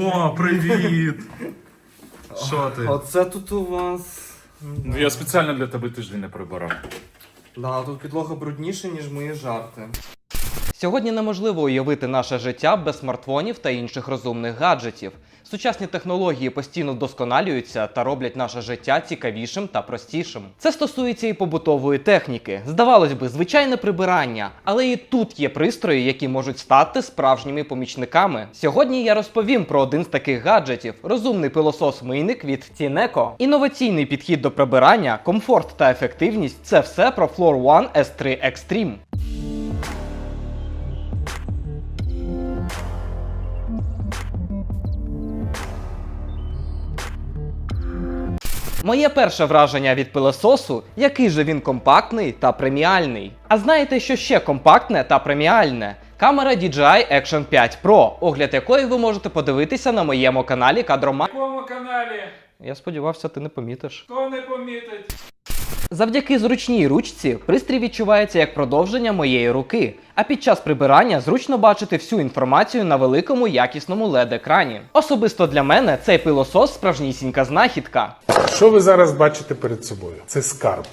О, привіт! Що ти? Оце тут у вас. Ну, Я спеціально для тебе тиждень не прибирав. Да, тут підлога брудніша, ніж мої жарти. Сьогодні неможливо уявити наше життя без смартфонів та інших розумних гаджетів. Сучасні технології постійно вдосконалюються та роблять наше життя цікавішим та простішим. Це стосується і побутової техніки. Здавалось би, звичайне прибирання, але і тут є пристрої, які можуть стати справжніми помічниками. Сьогодні я розповім про один з таких гаджетів: розумний пилосос-мийник від Tineco. Інноваційний підхід до прибирання, комфорт та ефективність це все про Floor One S3 Extreme. Моє перше враження від пилососу, який же він компактний та преміальний. А знаєте, що ще компактне та преміальне? Камера DJI Action 5 Pro, огляд якої ви можете подивитися на моєму каналі Кадрома. якому каналі? Я сподівався, ти не помітиш. Хто не помітить? Завдяки зручній ручці пристрій відчувається як продовження моєї руки, а під час прибирання зручно бачити всю інформацію на великому якісному led екрані Особисто для мене цей пилосос справжнісінька знахідка. Що ви зараз бачите перед собою? Це скарб.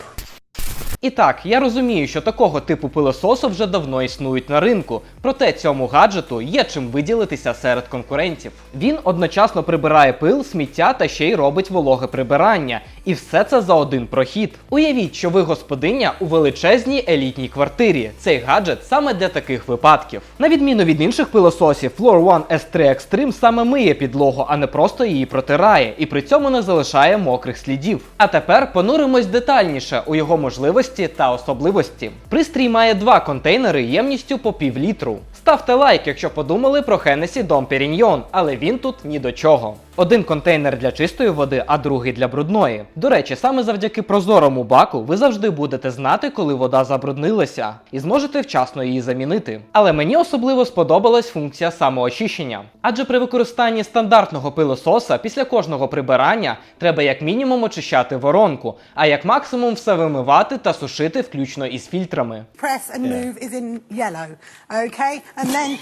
І так, я розумію, що такого типу пилососу вже давно існують на ринку, проте цьому гаджету є чим виділитися серед конкурентів. Він одночасно прибирає пил, сміття та ще й робить вологе прибирання. І все це за один прохід. Уявіть, що ви господиня у величезній елітній квартирі. Цей гаджет саме для таких випадків. На відміну від інших пилососів, Floor One S3 Extreme саме миє підлогу, а не просто її протирає, і при цьому не залишає мокрих слідів. А тепер понуримось детальніше у його можливості та особливості. Пристрій має два контейнери ємністю по пів літру. Ставте лайк, якщо подумали про Hennessy Dom Perignon, але він тут ні до чого. Один контейнер для чистої води, а другий для брудної. До речі, саме завдяки прозорому баку ви завжди будете знати, коли вода забруднилася, і зможете вчасно її замінити. Але мені особливо сподобалась функція самоочищення. Адже при використанні стандартного пилососа після кожного прибирання треба як мінімум очищати воронку, а як максимум все вимивати та сушити включно із фільтрами. press and move is in yellow. Okay? And then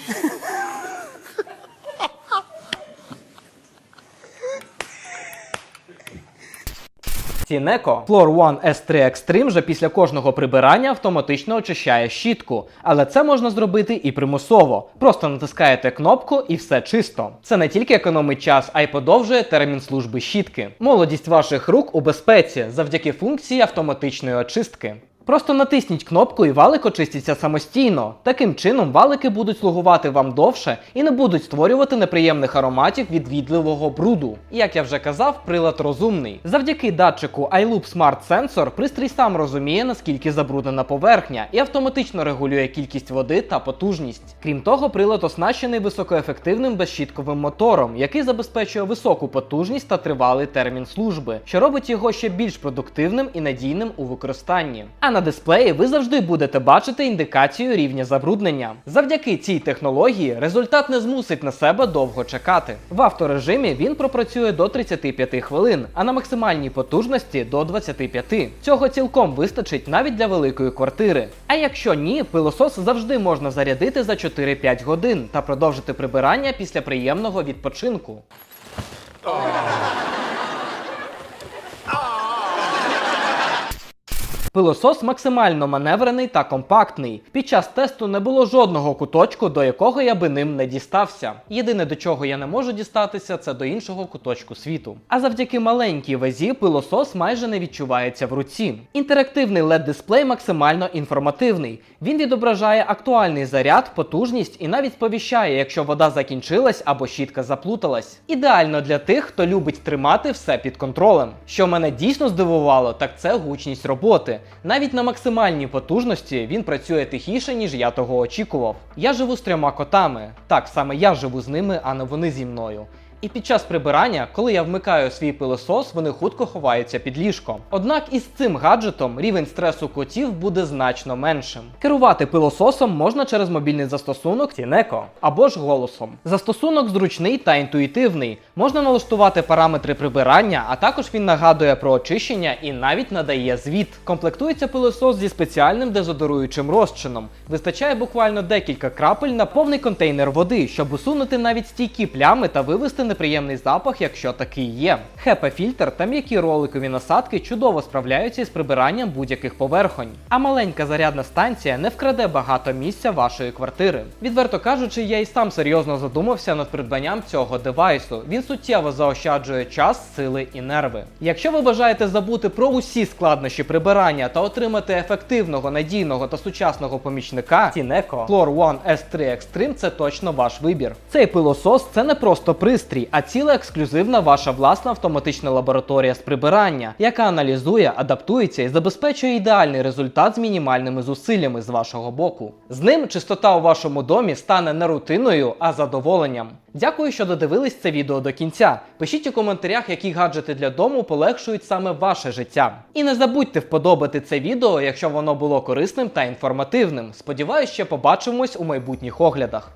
Tineco Floor One S3 Extreme вже після кожного прибирання автоматично очищає щітку, але це можна зробити і примусово. Просто натискаєте кнопку і все чисто. Це не тільки економить час, а й подовжує термін служби щітки. Молодість ваших рук у безпеці завдяки функції автоматичної очистки. Просто натисніть кнопку і валик очиститься самостійно. Таким чином валики будуть слугувати вам довше і не будуть створювати неприємних ароматів від відливого бруду. І як я вже казав, прилад розумний. Завдяки датчику iLoop Smart Sensor пристрій сам розуміє, наскільки забруднена поверхня, і автоматично регулює кількість води та потужність. Крім того, прилад оснащений високоефективним безщітковим мотором, який забезпечує високу потужність та тривалий термін служби, що робить його ще більш продуктивним і надійним у використанні. А на дисплеї ви завжди будете бачити індикацію рівня забруднення. Завдяки цій технології результат не змусить на себе довго чекати. В авторежимі він пропрацює до 35 хвилин, а на максимальній потужності до 25. Цього цілком вистачить навіть для великої квартири. А якщо ні, пилосос завжди можна зарядити за 4-5 годин та продовжити прибирання після приємного відпочинку. Пилосос максимально маневрений та компактний. Під час тесту не було жодного куточку, до якого я би ним не дістався. Єдине до чого я не можу дістатися, це до іншого куточку світу. А завдяки маленькій вазі пилосос майже не відчувається в руці. Інтерактивний led дисплей максимально інформативний. Він відображає актуальний заряд, потужність і навіть сповіщає, якщо вода закінчилась або щітка заплуталась. Ідеально для тих, хто любить тримати все під контролем. Що мене дійсно здивувало, так це гучність роботи. Навіть на максимальній потужності він працює тихіше, ніж я того очікував. Я живу з трьома котами. Так, саме я живу з ними, а не вони зі мною. І під час прибирання, коли я вмикаю свій пилосос, вони хутко ховаються під ліжком. Однак із цим гаджетом рівень стресу котів буде значно меншим. Керувати пилососом можна через мобільний застосунок Tineco або ж голосом. Застосунок зручний та інтуїтивний. Можна налаштувати параметри прибирання, а також він нагадує про очищення і навіть надає звіт. Комплектується пилосос зі спеціальним дезодоруючим розчином. Вистачає буквально декілька крапель на повний контейнер води, щоб усунути навіть стійкі плями та вивести неприємний запах, якщо такий є. HEPA-фільтр та м'які роликові насадки чудово справляються із прибиранням будь-яких поверхонь. А маленька зарядна станція не вкраде багато місця вашої квартири. Відверто кажучи, я і сам серйозно задумався над придбанням цього девайсу. Він суттєво заощаджує час, сили і нерви. Якщо ви бажаєте забути про усі складнощі прибирання та отримати ефективного, надійного та сучасного помічника, Tineco Floor One S3 Extreme це точно ваш вибір. Цей пилосос це не просто пристрій, а ціла ексклюзивна ваша власна автоматична лабораторія з прибирання, яка аналізує, адаптується і забезпечує ідеальний результат з мінімальними зусиллями з вашого боку. З ним чистота у вашому домі стане не рутиною, а задоволенням. Дякую, що додивились це відео до кінця. Пишіть у коментарях, які гаджети для дому полегшують саме ваше життя. І не забудьте вподобати це відео, якщо воно було корисним та інформативним. Сподіваюсь, ще побачимось у майбутніх оглядах.